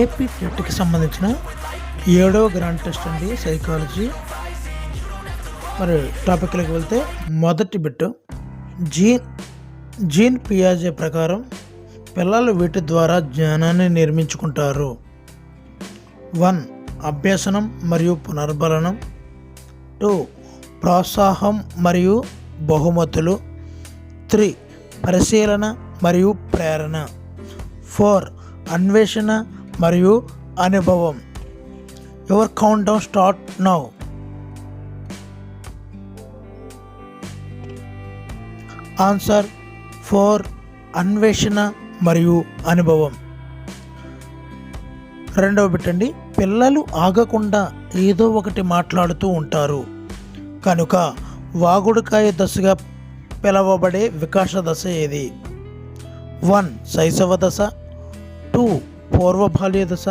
AP టెట్కి సంబంధించిన ఏడవ grand test అండి సైకాలజీ. మరి టాపిక్లోకి వెళ్తే మొదటి బిట్ జీన్ జీన్ పియాజే ప్రకారం పిల్లలు వీటి ద్వారా జ్ఞానాన్ని నిర్మించుకుంటారు. వన్ అభ్యసనం మరియు పునర్బలనం టూ ప్రోత్సాహం మరియు బహుమతులు. త్రీ పరిశీలన మరియు ప్రేరణ. ఫోర్ అన్వేషణ మరియు అనుభవం. Your count down start now answer four అన్వేషణ మరియు అనుభవం. రెండవ పెట్టండి పిల్లలు ఆగకుండా ఏదో ఒకటి మాట్లాడుతూ ఉంటారు. కనుక వాగుడుకాయ దశగా పిలవబడే వికాస దశ ఏది? వన్ శైశవ దశ. టూ పూర్వ బాల్య దశ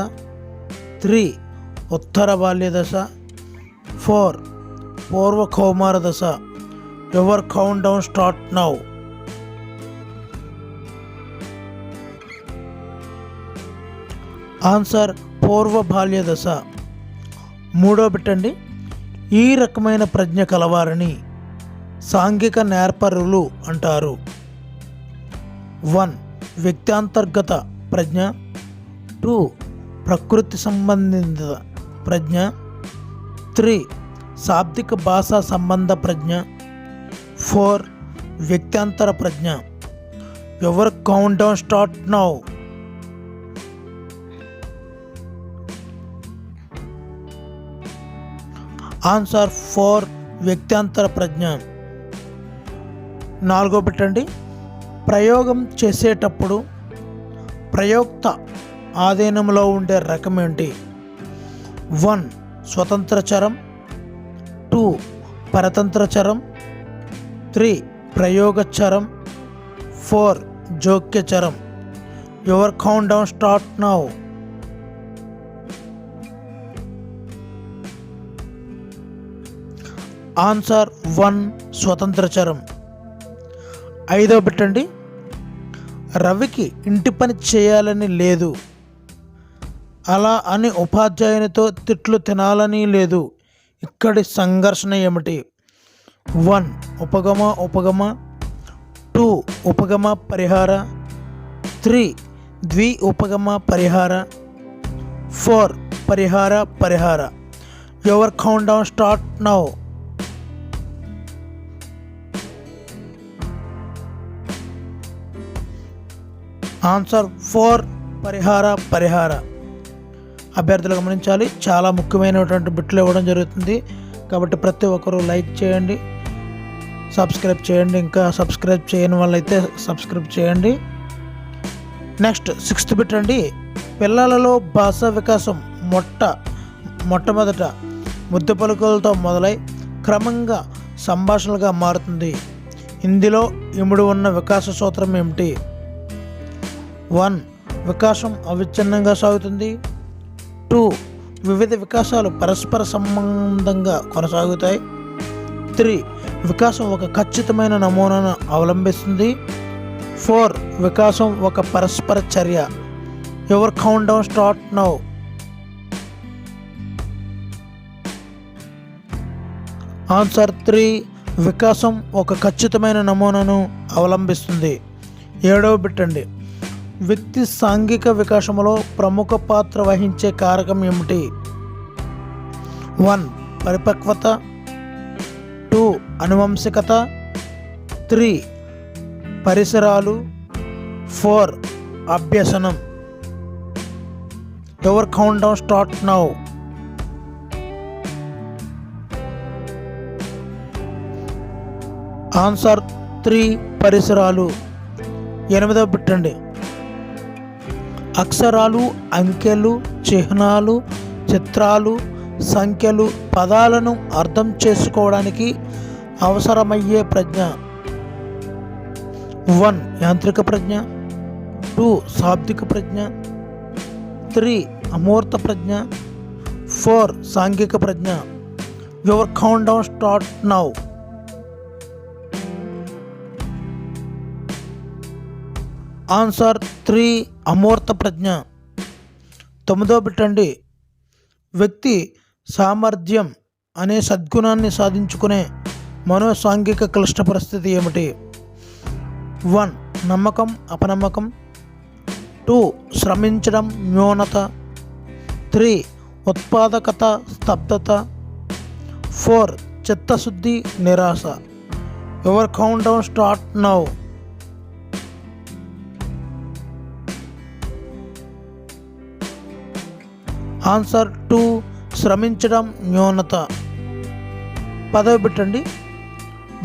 త్రీ ఉత్తర బాల్య దశ ఫోర్ పూర్వ కౌమార దశ. Your count down start now. Answer పూర్వ బాల్య దశ. మూడో బిట్టండి ఈ రకమైన ప్రజ్ఞ కలవారని సాంఘిక నేర్పరులు అంటారు. వన్ వ్యక్తాంతర్గత ప్రజ్ఞ. టూ ప్రకృతి సంబంధిత ప్రజ్ఞ. త్రీ శాబ్దిక భాషా సంబంధ ప్రజ్ఞ. ఫోర్ వ్యక్తాంతర ప్రజ్ఞ. Your count down start now. Answer four వ్యక్తాంతర ప్రజ్ఞ. నాలుగో పెట్టండి. ప్రయోగం చేసేటప్పుడు ప్రయోక్త ఆధీనంలో ఉండే రకం ఏంటి? వన్ స్వతంత్ర చరం. టూ పరతంత్ర చరం. త్రీ ప్రయోగ చరం. ఫోర్ జోక్య చరం. Your count down start now. Answer one స్వతంత్ర చరం. ఐదో పెట్టండి రవికి ఇంటి పని చేయాలని లేదు. అలా అని ఉపాధ్యాయునితో తిట్లు తినాలని లేదు. ఇక్కడి సంఘర్షణ ఏమిటి? వన్ ఉపగమ ఉపగమ. టూ ఉపగమ పరిహార. త్రీ ద్వి ఉపగమ పరిహార. ఫోర్ పరిహార పరిహార. Your count down start now. Answer four పరిహార పరిహార. అభ్యర్థులు గమనించాలి. చాలా ముఖ్యమైనటువంటి బిట్లు ఇవ్వడం జరుగుతుంది. కాబట్టి ప్రతి ఒక్కరూ లైక్ చేయండి. సబ్స్క్రైబ్ చేయండి. ఇంకా సబ్స్క్రైబ్ చేయని వాళ్ళైతే సబ్స్క్రైబ్ చేయండి. నెక్స్ట్ సిక్స్త్ బిట్ అండి. పిల్లలలో భాషా వికాసం మొట్ట మొట్టమొదట ముద్దు పలుకులతో మొదలై క్రమంగా సంభాషణలుగా మారుతుంది. ఇందులో ఇముడు ఉన్న వికాస సూత్రం ఏమిటి? వన్ వికాసం అవిచ్ఛిన్నంగా సాగుతుంది. టూ వివిధ వికాసాలు పరస్పర సంబంధంగా కొనసాగుతాయి. త్రీ వికాసం ఒక ఖచ్చితమైన నమూనాను అవలంబిస్తుంది. ఫోర్ వికాసం ఒక పరస్పర చర్య. Your count down start now. Answer three వికాసం ఒక ఖచ్చితమైన నమూనాను అవలంబిస్తుంది. ఏడవ పెట్టండి వ్యక్తి సాంఘిక వికాసంలో ప్రముఖ పాత్ర వహించే కారకం ఏమిటి? వన్ పరిపక్వత. టూ అనువంశికత. త్రీ పరిసరాలు. ఫోర్ అభ్యసనం. Your count down start now? Answer three పరిసరాలు. ఎనిమిదవ బిట్టండి అక్షరాలు అంకెలు చిహ్నాలు చిత్రాలు సంఖ్యలు పదాలను అర్థం చేసుకోవడానికి అవసరమయ్యే ప్రజ్ఞ. వన్ యాంత్రిక ప్రజ్ఞ. టూ శాబ్దిక ప్రజ్ఞ. త్రీ అమూర్త ప్రజ్ఞ. ఫోర్ సాంఘిక ప్రజ్ఞ. Your count down start now answer three అమూర్త ప్రజ్ఞ. తొమ్మిదో పెట్టండి వ్యక్తి సామర్థ్యం అనే సద్గుణాన్ని సాధించుకునే మనోసాంఘిక క్లిష్ట పరిస్థితి ఏమిటి? వన్ నమ్మకం అపనమ్మకం. టూ శ్రమించడం న్యూనత. త్రీ ఉత్పాదకత స్తబ్దత. ఫోర్ చిత్తశుద్ధి నిరాశ. Your count down start now answer two శ్రమించడం న్యూనత. పదవి పెట్టండి.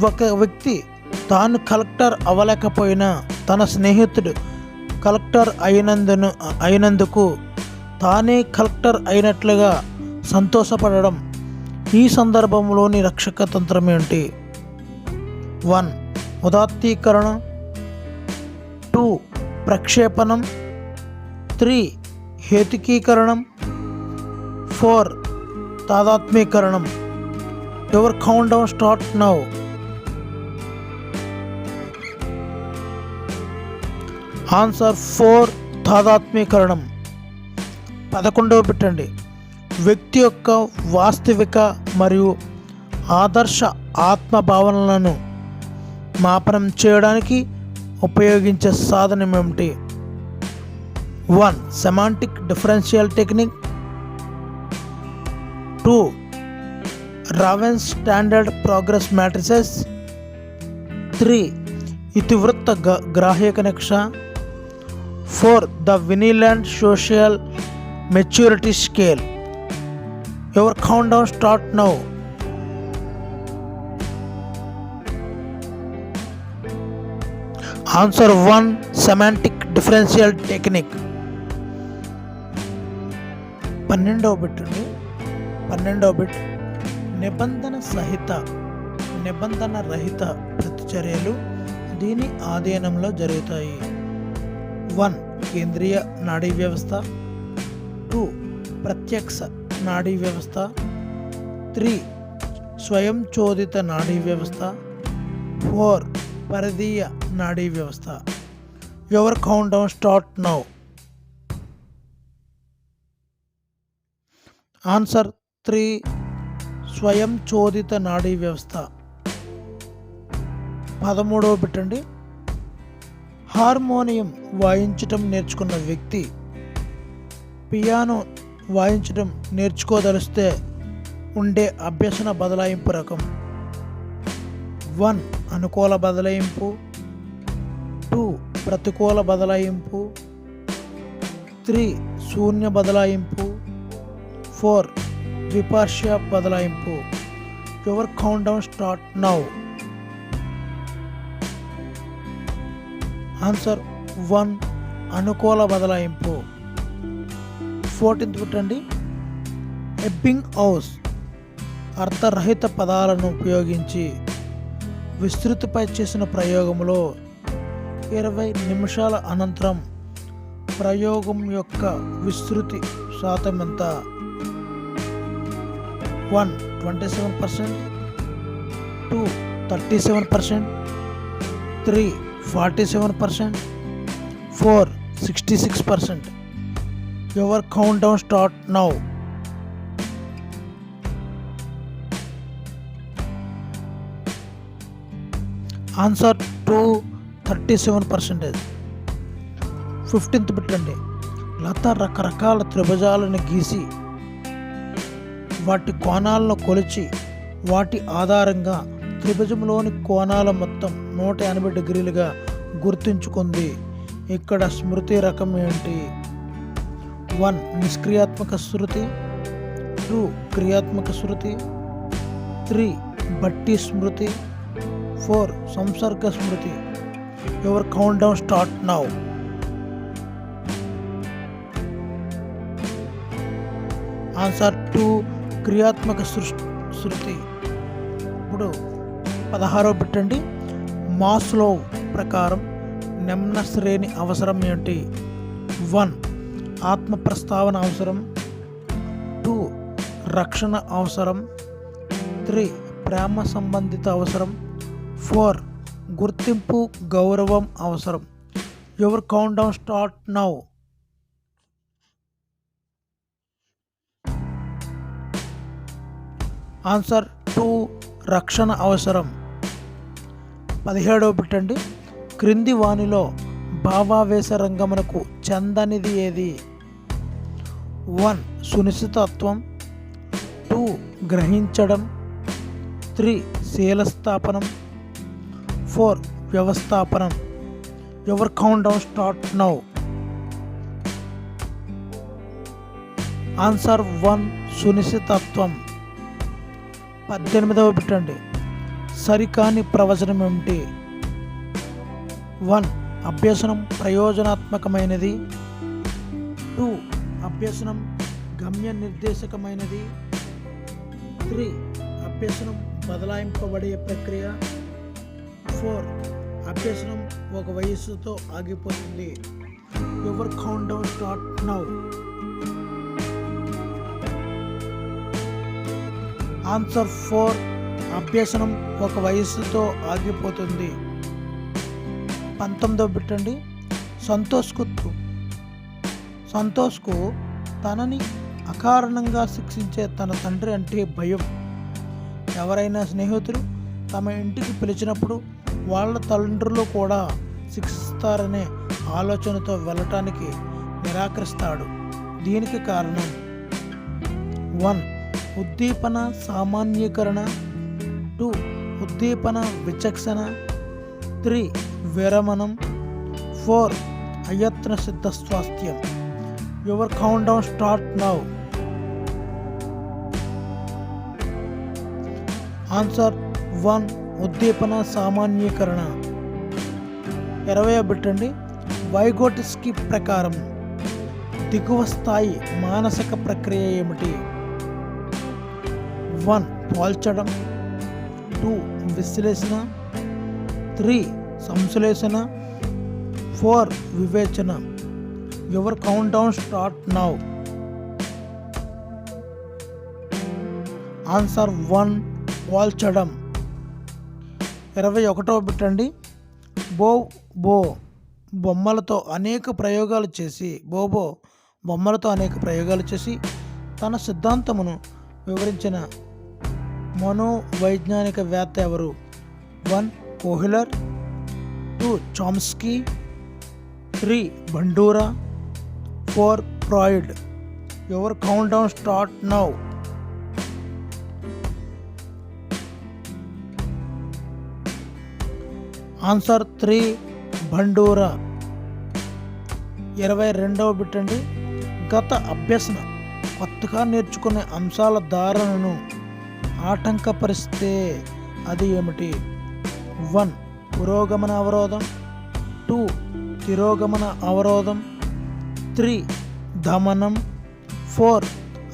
ఒక వ్యక్తి తాను కలెక్టర్ అవ్వలేకపోయినా తన స్నేహితుడు కలెక్టర్ అయినందును అయినందుకు తానే కలెక్టర్ అయినట్లుగా సంతోషపడడం ఈ సందర్భంలోని రక్షక తంత్రం ఏంటి? వన్ ఉదాత్తీకరణ. టూ ప్రక్షేపణం. త్రీ హేతుకీకరణం. Four తాదాత్మీకరణం your count down start now. Answer four తాదాత్మీకరణం పదకొండవ పెట్టండి. వ్యక్తి యొక్క వాస్తవిక మరియు ఆదర్శ ఆత్మ భావనలను మాపనం చేయడానికి ఉపయోగించే సాధనం ఏమిటి? One semantic differential technique. Two Raven standard progressive matrices. Three ఇతివృత్త గ గ్రాహ్య కనెక్ష four the Vineland social maturity scale. Your count down start now. Answer one semantic differential technique. పన్నెండవ పెట్టండి అండి పన్నెండవ బిట్. నిబంధన సహిత నిబంధన రహిత ప్రతిచర్యలు దీని ఆధీనంలో జరుగుతాయి. వన్ కేంద్రీయ నాడీ వ్యవస్థ. టూ ప్రత్యక్ష నాడీ వ్యవస్థ. త్రీ స్వయం చోదిత నాడీ వ్యవస్థ. ఫోర్ పరిధీయ నాడీ వ్యవస్థ. Your count down start now answer three స్వయం చోదిత నాడీ వ్యవస్థ. పదమూడవ పెట్టండి. హార్మోనియం వాయించటం నేర్చుకున్న వ్యక్తి పియానో వాయించడం నేర్చుకోదలిస్తే ఉండే అభ్యసన బదలాయింపు రకం. వన్ అనుకూల బదలాయింపు. టూ ప్రతికూల బదలాయింపు. త్రీ శూన్య బదలాయింపు. ఫోర్ ద్విపార్శ్వ బదలాయింపు. Your count down start now answer one అనుకూల బదలాయింపు. ఫోర్టీన్త్ పెట్టండి. ఎబ్బింగ్ హౌస్ అర్థరహిత పదాలను ఉపయోగించి విస్తృతిపై చేసిన ప్రయోగంలో ఇరవై నిమిషాల అనంతరం ప్రయోగం యొక్క విస్తృతి శాతం ఎంత? One twenty seven percent two thirty seven percent three forty seven percent four sixty six percent. Your count down start now. Answer two thirty seven percentage. Fifteenth పెట్టండి లత రకరకాల త్రిభుజాలను గీసి వాటి కోణాలను కొలిచి వాటి ఆధారంగా త్రిభుజంలోని కోణాల మొత్తం నూట ఎనభై డిగ్రీలుగా గుర్తుంచుకుంది. ఇక్కడ స్మృతి రకం ఏంటి? వన్ నిష్క్రియాత్మక శృతి. టూ క్రియాత్మక శృతి. త్రీ బట్టి స్మృతి. ఫోర్ సంసర్గ స్మృతి. Your count down start now. Answer two క్రియాత్మక సృష్టి శృతి. ఇప్పుడు పదహారో పెట్టండి మాస్లో ప్రకారం నిమ్న శ్రేణి అవసరం ఏంటి? వన్. ఆత్మ ప్రస్తావన అవసరం. టూ. రక్షణ అవసరం. త్రీ. ప్రేమ సంబంధిత అవసరం. ఫోర్. గుర్తింపు గౌరవం అవసరం. Your count down start now. Answer two రక్షణ అవసరం. పదిహేడవ పెట్టండి క్రింది వాణిలో భావావేశ రంగమునకు చెందనిది ఏది? వన్ సునిశ్చితత్వం. టూ గ్రహించడం. త్రీ శీలస్థాపనం. Four వ్యవస్థాపనం. Your count down start now. Answer one సునిశ్చితత్వం. పద్దెనిమిదవ పెట్టండి సరికాని ప్రవచనం ఏమిటి? వన్ అభ్యసనం ప్రయోజనాత్మకమైనది. టూ అభ్యసనం గమ్య నిర్దేశకమైనది త్రీ అభ్యసనం బదలాయింపబడే ప్రక్రియ. ఫోర్ అభ్యసనం ఒక వయస్సుతో ఆగిపోతుంది. Your count down start now. Answer four అభ్యసనం ఒక వయస్సుతో ఆగిపోతుంది. పంతొమ్మిదో పెట్టండి సంతోష్కు సంతోష్కు తనని అకారణంగా శిక్షించే తన తండ్రి అంటే భయం. ఎవరైనా స్నేహితులు తమ ఇంటికి పిలిచినప్పుడు వాళ్ళ తల్లిదండ్రులు కూడా శిక్షిస్తారనే ఆలోచనతో వెళ్ళటానికి నిరాకరిస్తాడు. దీనికి కారణం వన్. ఉద్దీపన సామాన్యీకరణ. టూ ఉద్దీపన విచక్షణ. త్రీ విరమణం. ఫోర్ అయత్న సిద్ధ స్వాస్థ్యం. Your count down start now. Answer one ఉద్దీపన సామాన్యీకరణ. ఇరవై పెట్టండి వైగోటిస్కి ప్రకారం దిగువ స్థాయి మానసిక ప్రక్రియ ఏమిటి? వన్ పోల్చడం టూ విశ్లేషణ త్రీ సంశ్లేషణ ఫోర్ వివేచన. Your count down start now answer one పోల్చడం. ఇరవై ఒకటో పెట్టండి బో బో. బొమ్మలతో అనేక ప్రయోగాలు చేసి బోబో బొమ్మలతో అనేక ప్రయోగాలు చేసి తన సిద్ధాంతమును వివరించిన మనోవైజ్ఞానికవేత్త ఎవరు? One Kohler. Two Chomsky. Three Bandura. Four Freud. Your count down start now. Answer three Bandura. ఇరవై రెండవ బిట్టండి. గత అభ్యసన కొత్తగా నేర్చుకునే అంశాల ధారణను ఆటంకపరిస్తే అది ఏమిటి? వన్ పురోగమన అవరోధం. టూ తిరోగమన అవరోధం. త్రీ దమనం. ఫోర్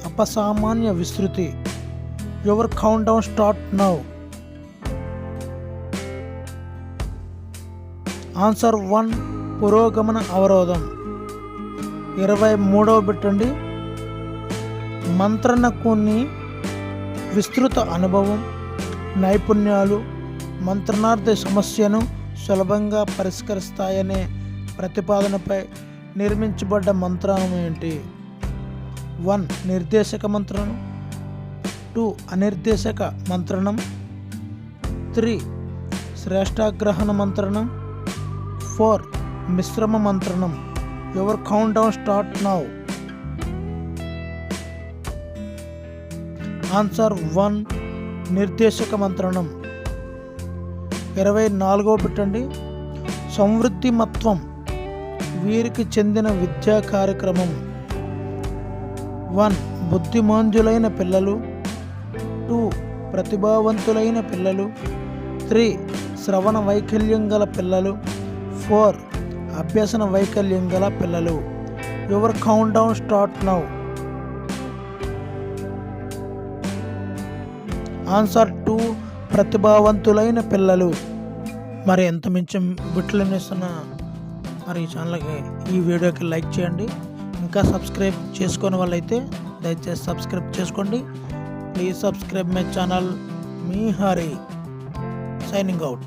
అపసామాన్య విస్తృతి. Your count down start now. Answer one పురోగమన అవరోధం. ఇరవై మూడవ పెట్టండి మంత్రణకుని విస్తృత అనుభవం నైపుణ్యాలు మంత్రణార్థ సమస్యను సులభంగా పరిష్కరిస్తాయనే ప్రతిపాదనపై నిర్మించబడ్డ మంత్రం ఏంటి? వన్ నిర్దేశక మంత్రణం టూ అనిర్దేశక మంత్రణం. త్రీ శ్రేష్టాగ్రహణ మంత్రణం. ఫోర్ మిశ్రమ మంత్రణం. Your count down start now. Answer one నిర్దేశక మంత్రణం. ఇరవై నాలుగో పెట్టండి. సంవృద్ధిమత్వం వీరికి చెందిన విద్యా కార్యక్రమం. వన్ బుద్ధిమాంజులైన పిల్లలు. టూ ప్రతిభావంతులైన పిల్లలు. త్రీ శ్రవణ వైకల్యం గల పిల్లలు. ఫోర్ అభ్యసన వైకల్యం గల పిల్లలు. Your count down start now answer two ప్రతిభావంతులైన పిల్లలు. మరి ఎంత మించి బిట్లనిస్తున్న మరి ఈ ఛానల్కి ఈ వీడియోకి లైక్ చేయండి. ఇంకా సబ్స్క్రైబ్ చేసుకునే వాళ్ళైతే దయచేసి సబ్స్క్రైబ్ చేసుకోండి. Please subscribe my channel. Me Hari. Signing out.